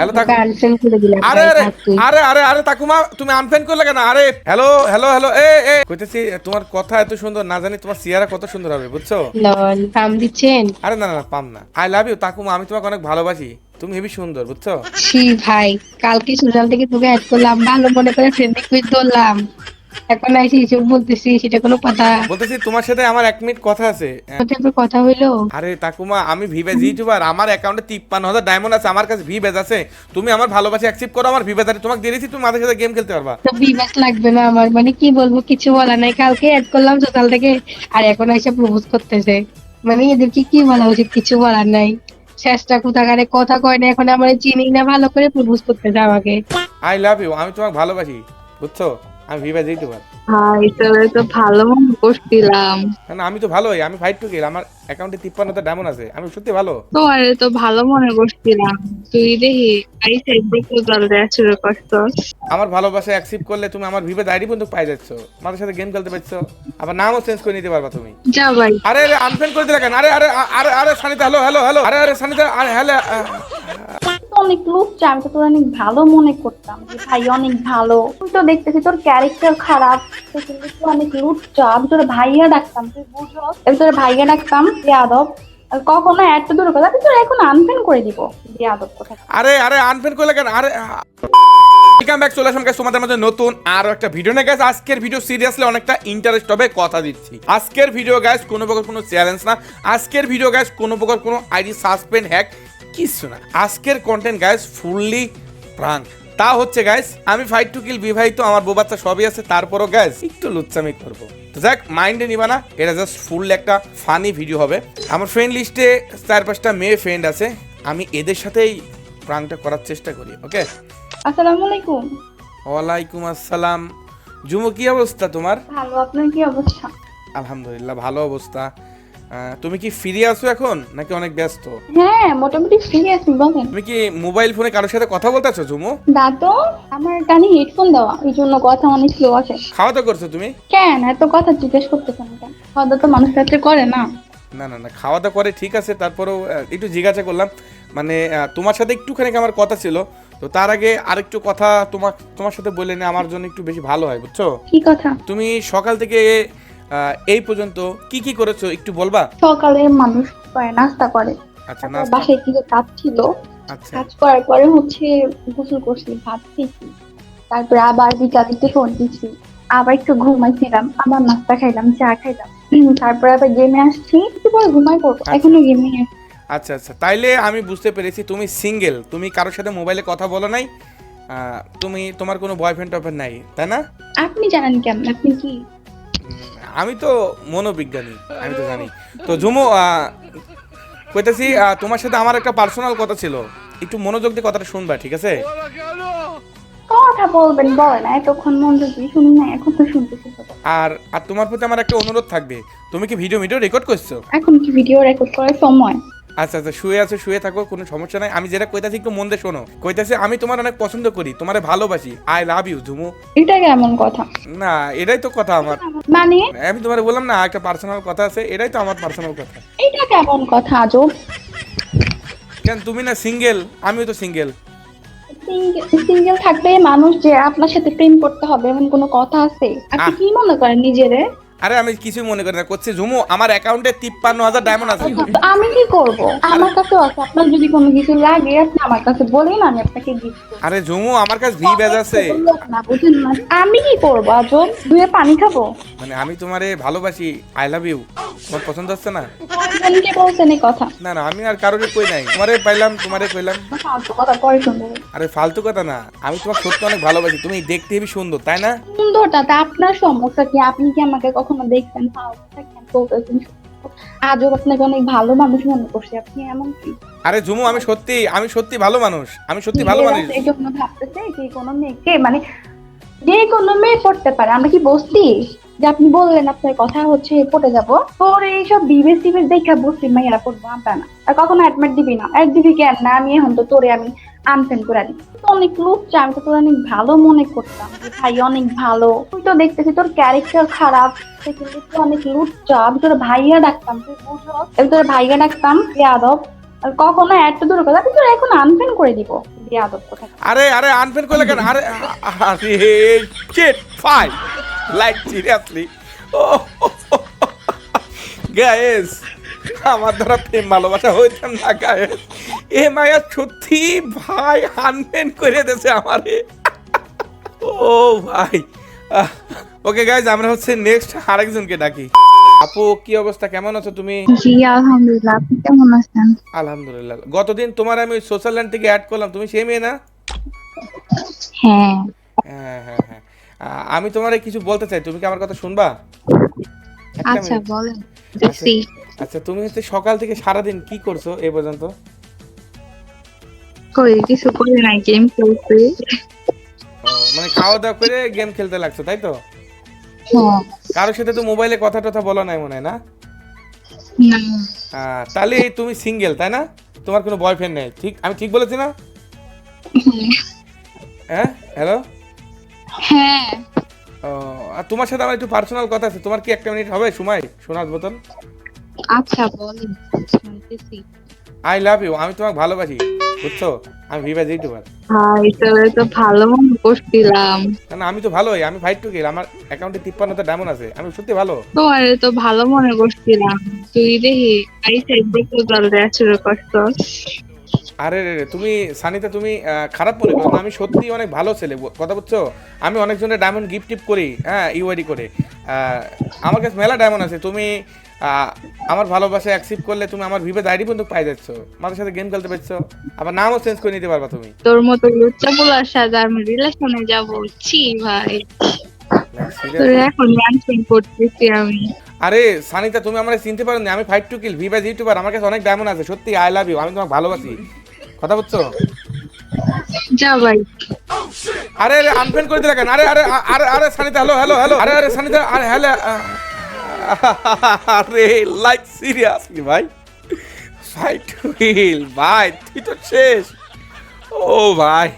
Hello তাকু আরে আরে আরে আরে আরে তাকুমা তুমি আনফ্রেন্ড করলে কেন? আরে হ্যালো হ্যালো হ্যালো এ এ। কইতেছি তোমার কথা এত সুন্দর না জানি তোমার চেহারা কত সুন্দর হবে বুঝছ? লল পাম দিচ্ছেন? আরে না না পাম না। আই লাভ ইউ তাকুমা আমি তোমাকে অনেক ভালোবাসি। তুমি হেবি সুন্দর বুঝছ? ভাই কালকে সোশ্যাল থেকে তোকে অ্যাড করলাম ভালো মনে করে ফ্রেন্ড রিকোয়েস্ট ধরলাম। এখন আইসি এসব বলতেছি সেটা কোনো কথা। বলতেছি তোমার সাথে আমার এক মিনিট কথা আছে। কথা হইল। আরে তাকুমা আমি ভিভেজ ইউটিউবার আমার অ্যাকাউন্টে তিপ্পান্ন হাজার ডায়মন্ড আছে আমার কাছে ভিভেজ আছে। তুমি আমার ভালোবাসা অ্যাকসেপ্ট করো আমার ভিভেজ আছে। তোমাকে দিয়ে তুমি সাথে গেম খেলতে পারবা। তো বিবাস লাগবে না আমার মানে কি বলব কিছু বলা নাই। কালকে অ্যাড করলাম সোশ্যাল থেকে আর এখন এসে প্রপোজ করতেছে। মানে এদেরকে কি বলা উচিত কিছু বলার নাই। শেষটা কোথাকারে কথা কয় না এখন আমার চিনি না ভালো করে প্রপোজ করতেছে আমাকে। আই লাভ ইউ আমি তোমাকে ভালোবাসি বুঝছ? আমি ভিভেজ ইউটিউবার ভাই তোরে তো ভালো মনে করছিলাম না আমি তো ভালোই আমি ফাইট টু গেল আমার অ্যাকাউন্টে তিপ্পান্ন হাজার ডায়মন্ড আছে আমি সত্যি ভালো। তোমারে তো ভালো মনে করছিলাম তুই দেখি আইসে প্রপোজাল দেওয়া শুরু করছস আমার ভালোবাসা অ্যাকসেপ্ট করলে তুমি আমার ভিভেজ আইডি পর্যন্ত পাই যাচ্ছ। আমাদের সাথে গেম খেলতে পারছ। আবার নামও চেঞ্জ করে নিতে পারবা তুমি। যা ভাই। আরে আরে আনফ্রেন্ড করে দিলে কেন? আরে আরে আরে আরে সানিতা হ্যালো হ্যালো হ্যালো আরে আরে সানিতা আরে হ্যালো অনেক লুচ্চা আমি তো তোর অনেক ভালো মনে করতাম যে ভাই অনেক ভালো। তুই তো দেখতেছি তোর ক্যারেক্টার খারাপ তুই অনেক লুচ্চা। আমি তোর ভাইয়া ডাকতাম তুই বুঝো? আমি তোর ভাইয়া ডাকতাম যাদব কখনো এত দূর কথা তুই এখন আনফেন করে দিব। যাদব কথা। আরে আরে করলে কেন? আরে ওয়েলকাম ব্যাক চলে আসলাম guys, তোমাদের মধ্যে নতুন আরও একটা ভিডিও নিয়ে। গেছে আজকের ভিডিও সিরিয়াসলি অনেকটা ইন্টারেস্ট হবে কথা দিচ্ছি। আজকের ভিডিও গাইস কোনো প্রকার কোনো চ্যালেঞ্জ না। আজকের ভিডিও গাইস কোনো প্রকার কোনো আইডি সাসপেন্ড হ্যাক কিছু না। আজকের কন্টেন্ট গাইস ফুললি প্রাঙ্ক তা হচ্ছে গাইস আমি ফাইট টু কিল বিবাহিত আমার বউ বাচ্চা সবই আছে তারপরও গাইস একটু লুচ্চামি করব। তো যাক মাইন্ডে নিবা না এটা জাস্ট ফুল একটা ফানি ভিডিও হবে। আমার ফ্রেন্ড লিস্টে চার পাঁচটা মেয়ে ফ্রেন্ড আছে আমি এদের সাথেই প্রাঙ্কটা করার চেষ্টা করি ওকে আসসালামু আলাইকুম। ওয়ালাইকুম আসসালাম। জুমু কি অবস্থা তোমার? ভালো আপনার কি অবস্থা? আলহামদুলিল্লাহ ভালো অবস্থা। তুমি কি ফিরে আছো এখন? নাকি অনেক ব্যস্ত? হ্যাঁ মোটামুটি ফ্রি আছি বলেন। তুমি কি মোবাইল ফোনে কারোর সাথে কথা বলতেছো জুমু দাদু আমার কানে হেডফোন দেওয়া এই জন্য কথা অনেক স্লো আসে। খাওয়া দাওয়া করছ তুমি? কেন? এত কথা জিজ্ঞেস করতেছেন কেন? কথা তো মানুষ রাত্রে করে না। না না না খাওয়া দাওয়া করে ঠিক আছে তারপরেও একটু জিজ্ঞাসা করলাম। মানে তোমার সাথে একটুখানি আমার কথা ছিল তো তার আগে আরেকটু কথা তোমার তোমার সাথে বলে নে আমার জন্য একটু বেশি ভালো হয় বুঝছ? কি কথা? তুমি সকাল থেকে এই পর্যন্ত কি কি করেছ একটু বলবা? সকালে মানুষ নাস্তা করে। আচ্ছা নাস্তা। বাসায় কিছু কাজ ছিল। আচ্ছা। কাজ করার পরে হচ্ছে গোসল করছি ভাত খেয়েছি। তারপরে আবার বিকাল একটু ফোন দিচ্ছি। আবার একটু ঘুমাইছিলাম আবার নাস্তা খাইলাম চা খাইলাম। তারপরে আবার গেমে আসছি একটু পরে ঘুমাই পড়ব। আচ্ছা। এখনও গেমে আচ্ছা আচ্ছা। তাইলে আমি বুঝতে পেরেছি তুমি সিঙ্গেল তুমি কারোর সাথে মোবাইলে কথা বলো নাই। তুমি তোমার কোনো বয়ফ্রেন্ড টয়ফ্রেন্ড নাই তাই না? আপনি জানেন কেমন? আপনি কি? আমি তো মনোবিজ্ঞানী আমি তো জানি। তো ঝুমু কইতেছি তোমার সাথে আমার একটা পার্সোনাল কথা ছিল। একটু মনোযোগ দিয়ে কথাটা শুনবা ঠিক আছে? কথা বলবেন বলেন এতক্ষণ মনোযোগ দিয়ে শুনি না এখন তো শুনতেছি। আর আর তোমার প্রতি আমার একটা অনুরোধ থাকবে। তুমি কি ভিডিও ভিডিও রেকর্ড করছ? এখন কি ভিডিও রেকর্ড করার সময়? আচ্ছা আচ্ছা শুয়ে আছো শুয়ে থাকো কোনো সমস্যা নাই। আমি যেটা কইতাছি একটু মন দিয়ে শোনো। কইতাছি আমি তোমার অনেক পছন্দ করি তোমারে ভালোবাসি। I love you Jhumu. এটা কেমন কথা? না এটাই তো কথা আমার। মানে? আমি তোমার বললাম না একটা পার্সোনাল কথা আছে এটাই তো আমার পার্সোনাল কথা। এটা কেমন কথা আজব? কেন তুমি না সিঙ্গেল আমিও তো সিঙ্গেল সিঙ্গেল থাকলে মানুষ যে আপনার সাথে প্রেম করতে হবে এমন কোনো কথা আছে? আপনি কি মনে করেন নিজেরে? আরে আমি কিছুই মনে করি না। করছি ঝুমু আমার অ্যাকাউন্টে তিপ্পান্ন হাজার ডায়মন্ড আছে। আমি কি করব? আমার কাছে আছে আপনার যদি কোনো কিছু লাগে আপনি আমার কাছে বলেন আমি আপনাকে করব আরে ঝুমু আমার কাছে ভি ব্যাজ আছে। না বুঝেন না। আমি কি করব আজব? দুয়ে পানি খাব? মানে আমি তোমারে ভালোবাসি আই লাভ ইউ তোমার পছন্দ হচ্ছে না? কে বলছেন এই কথা? না না আমি আর কারোরই কই নাই। তোমারে পাইলাম তোমারে কইলাম। ফালতু কথা পরে শুনব। আরে ফালতু কথা না আমি তোমার সত্যি অনেক ভালোবাসি তুমি দেখতে হেবি সুন্দর তাই না? সুন্দরটা আপনার সমস্যা কি? আপনি কি আমাকে কখনো থাকেন বলতেছেন আজব আপনাকে অনেক ভালো মানুষ মনে করছি। আপনি এমন কি? আরে ঝুমু আমি সত্যি আমি সত্যি ভালো মানুষ। আমি সত্যি ভালো মানুষ। এই জন্য ভাবতেছে যে কোনো মেয়েকে মানে যে কোনো মেয়ে পড়তে পারে। আমরা কি বসছি যে আপনি বললেন আপনার কথা হচ্ছে পড়ে যাব। তোর এইসব বিবেস টিবেস দেখা বসছি মেয়েরা পড়ব আমরা না। আর কখনো অ্যাডমিট দিবি না। এক দিবি কেন? না আমি এখন তো তোরে আমি আনসেন্ড করে দিই। তো অনেক লুচ্চা, আমি তো তোর অনেক ভালো মনে করতাম। ভাই, অনেক ভালো। তুই তো দেখতেছি তোর ক্যারেক্টার খারাপ। কিন্তু অনেক লুচ্চা। আমি তোর ভাইয়া ডাকতাম, তুই আমি তোর ভাইয়া ডাকতাম যাদব আর কখনো একটা দূরে কথা কিন্তু এখন আনফ্রেন্ড করে দিব। দিয়ে আদর কথা আরে আরে আনফ্রেন্ড করলে কেন? আরে আরে শিট ফাই লাইক সিরিয়াসলি ও গায়েস আমার দ্বারা প্রেম ভালোবাসা হইতাম না গায়েস এ মায়া সত্যি ভাই আনফ্রেন্ড করে দিয়েছে আমারে। ও ভাই। ওকে গাইজ আমরা হচ্ছে নেক্সট আরেকজনকে ডাকি। আপু কি অবস্থা? কেমন আছো তুমি? জি আলহামদুলিল্লাহ আপনি কেমন আছেন? আলহামদুলিল্লাহ। গতদিন তোমার আমি সোশ্যাল ল্যান্ড থেকে অ্যাড করলাম। তুমি সেই মেয়ে না? হ্যাঁ। হ্যাঁ হ্যাঁ হ্যাঁ। আমি তোমার কিছু বলতে চাই। তুমি কি আমার কথা শুনবা? আচ্ছা বলেন। দেখছি আচ্ছা তুমি হচ্ছে সকাল থেকে সারাদিন কি করছ এই পর্যন্ত? কই কিছু করি নাই গেম খেলছি মানে খাওয়া দাওয়া করে গেম খেলতে লাগছো তাই তো? হ্যাঁ। কারোর সাথে তো মোবাইলে কথা টথা বলো নাই মনে হয় না? তাহলে তুমি সিঙ্গেল তাই না? তোমার কোনো বয়ফ্রেন্ড নেই ঠিক? আমি ঠিক বলেছি না? হ্যাঁ। হ্যালো হ্যাঁ। ও আর তোমার সাথে আমার একটু পার্সোনাল কথা আছে তোমার কি একটা মিনিট হবে? সময়? শোনার মতন? আচ্ছা শুনতেছি। আই লাভ ইউ আমি তোমাকে ভালোবাসি। বুঝছ? আমি ভিভাজ ইউটিউবার ভাই তবে তো ভালো মনে করছিলাম। না আমি তো ভালোই আমি ফাইট টু গেল আমার অ্যাকাউন্টে তিপ্পান্নটা ডায়মন্ড আছে আমি সত্যি ভালো। তোমার তো ভালো মনে করছিলাম। তুই দেখি আইসে জল দেওয়া শুরু করছস আরে রে রে, তুমি সানিতা তুমি খারাপ মনে করো আমি সত্যি অনেক ভালো ছেলে কথা বুঝছ? আমি অনেকজনের ডায়মন্ড গিফট টিপ করি হ্যাঁ ইউআইডি করে। আমার কাছে মেলা ডায়মন্ড আছে তুমি আমার ভালোবাসা অ্যাকসেপ্ট করলে তুমি আমার ভিভে আইডি বন্ধু পাই যাচ্ছ। আমাদের সাথে গেম খেলতে পারছ আবার নামও চেঞ্জ করে নিতে পারবা তুমি। তোর মতো লুচ্চা বলার সাথে আমি রিলেশনে যাব। ছি ভাই। তোর? এখন ডান্সিং করতেছি আমি। আরে সানিতা তুমি আমার চিনতে পারো আমি ফাইট টু কিল ভিভাজ ইউটিউবার আমার কাছে অনেক ডায়মন্ড আছে সত্যি আই লাভ ইউ আমি তোমাকে ভালোবাসি। কথা বুঝছ যা ভাই। আরে আরে আনফ্রেন্ড করে দিলে কেন? আরে আরে আরে আরে সানিতা হ্যালো হ্যালো হ্যালো আরে আরে সানিতা আরে হ্যালো আরে লাইক সিরিয়াসলি ভাই। ফাইট হুইল ভাই তুই তো শেষ। ও ভাই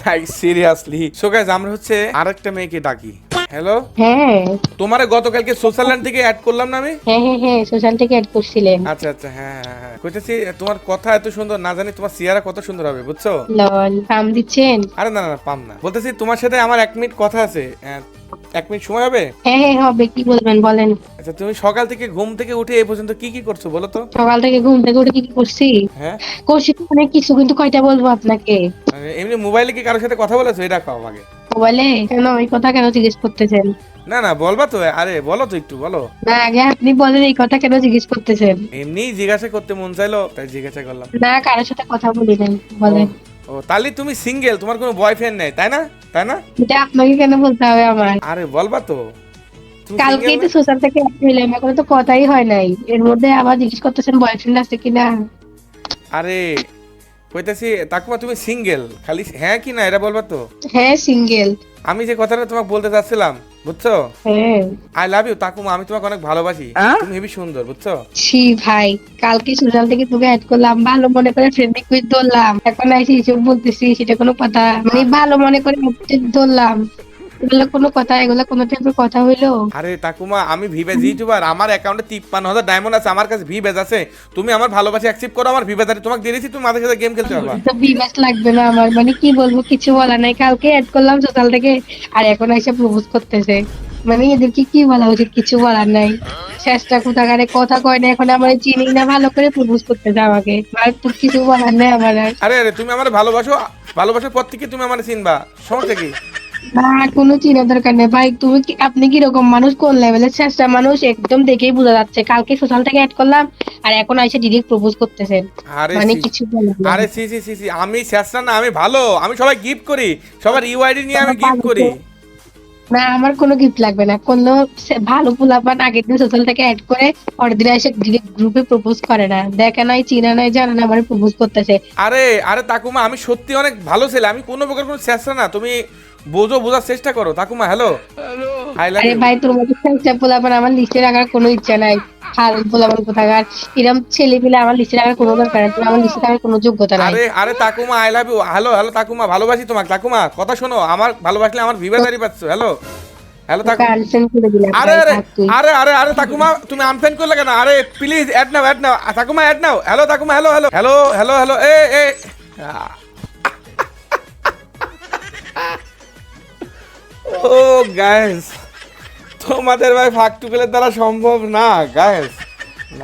লাইক সিরিয়াসলি সো গাইস আমরা হচ্ছে আরেকটা মেয়েকে ডাকি। হ্যালো হ্যাঁ। তোমারে গতকালকে সোশ্যাল ল্যান্ড থেকে অ্যাড করলাম না আমি? হ্যাঁ হ্যাঁ হ্যাঁ সোশ্যাল থেকে অ্যাড করছিলেন। আচ্ছা আচ্ছা হ্যাঁ হ্যাঁ হ্যাঁ কইতেছি তোমার কথা এত সুন্দর না জানি তোমার চেহারা কত সুন্দর হবে বুঝছ? লল কাম দিচ্ছেন? আরে না না পাম না। বলতেছি তোমার সাথে আমার এক মিনিট কথা আছে। এক মিনিট সময় হবে? হ্যাঁ হ্যাঁ হবে কি বলবেন বলেন। আচ্ছা তুমি সকাল থেকে ঘুম থেকে উঠে এই পর্যন্ত কি কি করছ বলো তো? সকাল থেকে ঘুম থেকে উঠে কি কি করছি? হ্যাঁ। করছি তো অনেক কিছু কিন্তু কয়টা বলব আপনাকে? মানে এমনি মোবাইলে কি কারোর সাথে কথা বলেছ? এটা খাও আমাকে। মোবাইলে কেন? এই কথা কেন জিজ্ঞেস করতেছেন? না না বলবা তো আরে বলো তো একটু বলো। না আগে আপনি বলেন এই কথা কেন জিজ্ঞেস করতেছেন? এমনি জিজ্ঞাসা করতে মন চাইলো তাই জিজ্ঞাসা করলাম। না কারোর সাথে কথা বলি নাই বলেন। ও তাহলে তুমি সিঙ্গেল তোমার কোনো বয়ফ্রেন্ড নেই তাই না? তাই না? এটা আপনাকে কেন বলতে হবে আমার? আরে বলবা তো। তুমি কালকেই single তো না? সোশ্যাল থেকে হইলাম এখন তো কথাই হয় নাই। এর মধ্যে আবার জিজ্ঞেস করতেছেন বয়ফ্রেন্ড আছে কিনা? আরে কইতাছি তাকুমা তুমি সিঙ্গেল খালি হ্যাঁ কি না এটা বলবা তো? হ্যাঁ সিঙ্গেল আমি যে কথাটা তোমাকে বলতে চাচ্ছিলাম বুঝছ? হ্যাঁ। আই লাভ ইউ তাকুমা আমি তোমাকে অনেক ভালোবাসি। তুমি হেবি সুন্দর বুঝছ? ছি ভাই কালকে সোশ্যাল থেকে তোকে অ্যাড করলাম ভালো মনে করে ফ্রেন্ড রিকোয়েস্ট ধরলাম। এখন আইসি এসব বলতেছি সেটা কোনো কথা। আমি ভালো মনে করে ধরলাম। এগুলো কোনো কথা এগুলো কোনো টাইপের কথা হইল? আরে তাকুমা আমি ভিভেজ ইউটিউবার আমার অ্যাকাউন্টে তিপ্পান্ন হাজার ডায়মন্ড আছে আমার কাছে ভিভেজ আছে। তুমি আমার ভালোবাসি অ্যাকসেপ্ট করো আমার ভিভেজ আছে তোমাকে দিয়েছি তুমি আমাদের সাথে গেম খেলতে পারবা। তো বিবাস লাগবে না আমার মানে কি বলব কিছু বলা নাই। কালকে অ্যাড করলাম সোশ্যাল থেকে আর এখন এসে প্রপোজ করতেছে। মানে এদেরকে কি বলা উচিত কিছু বলার নাই। শেষটা কোথাকারে কথা কয় না এখন আমার চিনি না ভালো করে প্রপোজ করতেছে আমাকে। আর তো কিছু বলার নাই আমার আরে আরে তুমি আমার ভালোবাসো ভালোবাসার পর থেকে তুমি আমার চিনবা। সমস্যা কি? না কোনো চিনা দরকার নেই। ভাই তুমি কি আপনি কি রকম মানুষ? কোন লেভেলের চেষ্টা মানুষ? একদম দেখেই বোঝা যাচ্ছে। কালকে সোশ্যাল থেকে অ্যাড করলাম আর এখন এসে ডিরেক্ট প্রপোজ করতেছেন মানে কিছু আরে সি সি সি সি আমি শেষটা না আমি ভালো। আমি সবাই গিফট করি। সবার ইউআইডি নিয়ে আমি গিফট করি। না আমার কোনো গিফট লাগবে না। কোনো ভালো পোলাপান আগের দিন সোশ্যাল থেকে অ্যাড করে পরের এসে ডিরেক্ট গ্রুপে প্রপোজ করে না। দেখে নাই চিনা নাই জানে না আমার প্রপোজ করতেছে। আরে আরে তাকুমা আমি সত্যি অনেক ভালো ছেলে। আমি কোনো প্রকার কোনো চেষ্টা না। তুমি বোঝো বোঝার চেষ্টা করো। তাকুমা হ্যালো আরে ভাই তোর মতো চেষ্টা পোলাপান আমার লিস্টে রাখার কোনো ইচ্ছা নাই। হাল পোলাপান কোথাকার? এরকম ছেলে পেলে আমার লিস্টে রাখার কোনো দরকার নেই। আমার লিস্টে রাখার কোনো যোগ্যতা নাই। আরে আরে Takuma I love you hello hello Takuma ভালোবাসি তোমাকে। তাকুমা কথা শোনো আমার ভালোবাসলে আমার ভিভা দাঁড়িয়ে পাচ্ছ। হ্যালো হ্যালো তোকে তাকু আনসেন্ড করে দিলাম আরে আরে। আরে আরে আরে তাকুমা তুমি আনফ্রেন্ড করলে কেন? আরে please add now add now Takuma add now hello Takuma hello hello hello hello hello এ এ ও গাইস তোমাদের ভাই ফাকটুকেলের দ্বারা সম্ভব না গাইস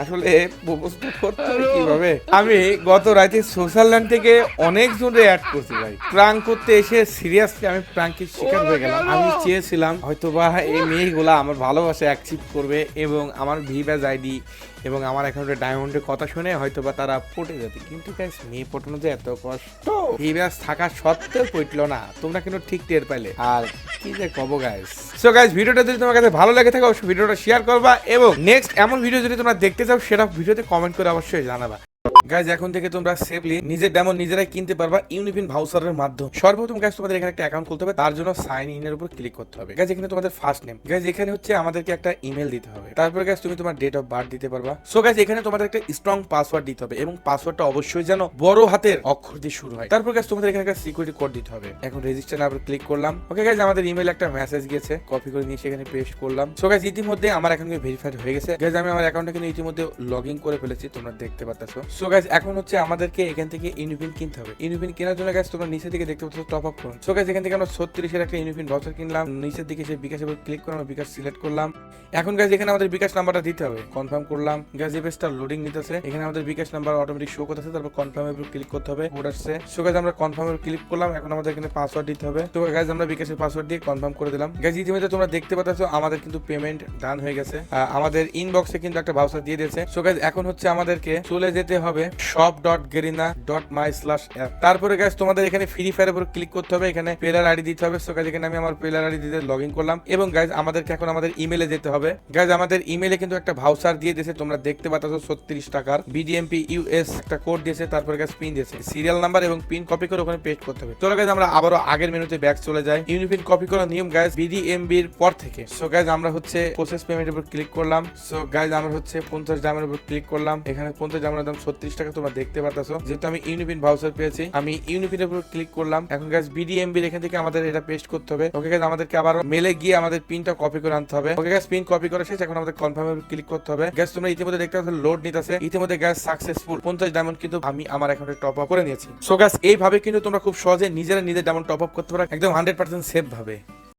আসলে প্রপোজটা করতে হবে কীভাবে? আমি গত রাতে সোশ্যাল ল্যান্ড থেকে অনেক জনে অ্যাড করছি ভাই। প্রাঙ্ক করতে এসে সিরিয়াসলি আমি প্রাঙ্কের শিকার হয়ে গেলাম। আমি চেয়েছিলাম হয়তো বা এই মেয়েগুলা আমার ভালোবাসা অ্যাকসেপ্ট করবে এবং আমার ভিব্যাজ আইডি এবং আমার অ্যাকাউন্টে ডায়মন্ডের কথা শুনে হয়তো বা তারা পটে যাবে। কিন্তু গাইস মেয়ে পটানো যে এত কষ্ট, এই ব্যাস থাকা সত্ত্বেও পটল না। তোমরা কিন্তু ঠিক টের পাইলে। আর কি যে কব গাইস সো গাইস ভিডিওটা যদি তোমার কাছে ভালো লাগে থাকে, অবশ্যই ভিডিওটা শেয়ার করবা এবং নেক্সট এমন ভিডিও যদি তোমরা দেখতে চাও, সেটা ভিডিওতে কমেন্ট করে অবশ্যই জানাবা। গাইজ এখন থেকে তোমরা সেফলি নিজের ডেমন নিজেরাই কিনতে পারবা ইউনিফিন ভাউচারের মাধ্যমে। সর্বপ্রথম গাইজ তোমাদের এখানে একটা অ্যাকাউন্ট খুলতে হবে, তার জন্য সাইন ইন এর উপর ক্লিক করতে হবে। গাইজ এখানে তোমাদের ফার্স্ট নেম গাইজ এখানে হচ্ছে আমাদেরকে একটা ইমেল দিতে হবে। তারপর গাইজ তুমি তোমার ডেট অফ বার্থ দিতে পারবা। সো গাইজ এখানে তোমাদের একটা স্ট্রং পাসওয়ার্ড দিতে হবে এবং পাসওয়ার্ডটা অবশ্যই যেন বড় হাতের অক্ষর দিয়ে শুরু হয়। তারপর গাইজ তোমাদের এখানে একটা সিকিউরিটি কোড দিতে হবে। এখন রেজিস্টার নাম্বার ক্লিক করলাম। ওকে গাইজ আমাদের ইমেল একটা মেসেজ গিয়েছে। কপি করে নিয়ে সেখানে পেস্ট করলাম। সো গাইজ ইতিমধ্যে আমার অ্যাকাউন্ট ভেরিফাইড হয়ে গেছে। গাইজ আমি আমার অ্যাকাউন্টে কিন্তু ইতিমধ্যে লগ ইন করে ফেলেছি, তোমরা দেখতে পাচ্ছ সো গাইজ এখন হচ্ছে আমাদেরকে এখান থেকে ইউনিফিন কিনতে হবে। ইউনিফিন কেনার জন্য গাইজ তোমরা নিচের দিকে দেখতে পাচ্ছ টপ আপ করুন। সো গাইজ এখান থেকে আমরা ছত্রিশের একটা ইউনিফিন ভাউচার কিনলাম। নিচের দিকে সে বিকাশের উপর ক্লিক করে আমরা বিকাশ সিলেক্ট করলাম। এখন গাইজ এখানে আমাদের বিকাশ নাম্বারটা দিতে হবে। কনফার্ম করলাম। গাইজ এই পেজটা লোডিং নিতেছে। এখানে আমাদের বিকাশ নাম্বার অটোমেটিক শো করতেছে। তারপর কনফার্মের উপর ক্লিক করতে হবে। কোড আসছে। সো গাইজ আমরা কনফার্মের ক্লিক করলাম। এখন আমাদের এখানে পাসওয়ার্ড দিতে হবে। তো গাইজ আমরা বিকাশের পাসওয়ার্ড দিয়ে কনফার্ম করে দিলাম। গাইজ ইতিমধ্যে তোমরা দেখতে পাচ্ছ, আমাদের কিন্তু পেমেন্ট ডান হয়ে গেছে। আমাদের ইনবক্সে কিন্তু একটা ভাউচার দিয়ে দিয়েছে। সো গাইজ এখন হচ্ছে আমাদেরকে চলে যেতে হবে shop dot Garena dot my slash app তারপরে গাইজ তোমাদের এখানে ফ্রি ফায়ার উপর ক্লিক করতে হবে, এখানে প্লেয়ার আইডি দিতে হবে। সো গাইজ এখানে আমি আমার প্লেয়ার আইডি দিতে লগ ইন করলাম। এবং গাইজ আমাদেরকে এখন আমাদের ইমেলে যেতে হবে। গাইজ আমাদের ইমেলে কিন্তু একটা ভাউচার দিয়ে দিয়েছে, তোমরা দেখতে পাচ্ছ ছত্রিশ টাকার। বিডিএমপি ইউএস একটা কোড দিয়েছে, তারপরে গাইজ পিন দিয়েছে। সিরিয়াল নাম্বার এবং পিন কপি করে ওখানে পেস্ট করতে হবে। চলো গাইজ আমরা আবারও আগের মেনুতে ব্যাক চলে যাই। ইউনিফিন কপি করার নিয়ম গাইজ বিডিএমবি এর পর থেকে। সো গাইজ আমরা হচ্ছে প্রসেস পেমেন্টের উপর ক্লিক করলাম। সো গাইজ আমরা হচ্ছে পঞ্চাশ দামের উপর ক্লিক করলাম। এখানে পঞ্চাশ দামের দাম ছত্রিশ টাকা তোমরা দেখতে পাচ্ছ যেহেতু আমি ইউনিফিন ভাউচার পেয়েছি, আমি ইউনিফিনের উপর ক্লিক করলাম। এখন গাইজ বিডিএমবি এখান থেকে আমাদের এটা পেস্ট করতে হবে। ওকে গাইজ আমাদেরকে আবার মেলে গিয়ে আমাদের পিনটা কপি করে আনতে হবে। ওকে গাইজ পিন কপি করে শেষ, এখন আমাদের কনফার্মের ক্লিক করতে হবে। গ্যাস তোমরা ইতিমধ্যে দেখতে পাচ্ছ লোড নিতেছে। ইতিমধ্যে গ্যাস সাকসেসফুল পঞ্চাশ ডায়মন্ড কিন্তু আমি আমার অ্যাকাউন্টে টপ আপ করে নিয়েছি। সো গ্যাস এইভাবে কিন্তু তোমরা খুব সহজে নিজেরা নিজের ডায়মন্ড টপ আপ করতে পারো, একদম হান্ড্রেড পার্সেন্ট সেফ ভাবে।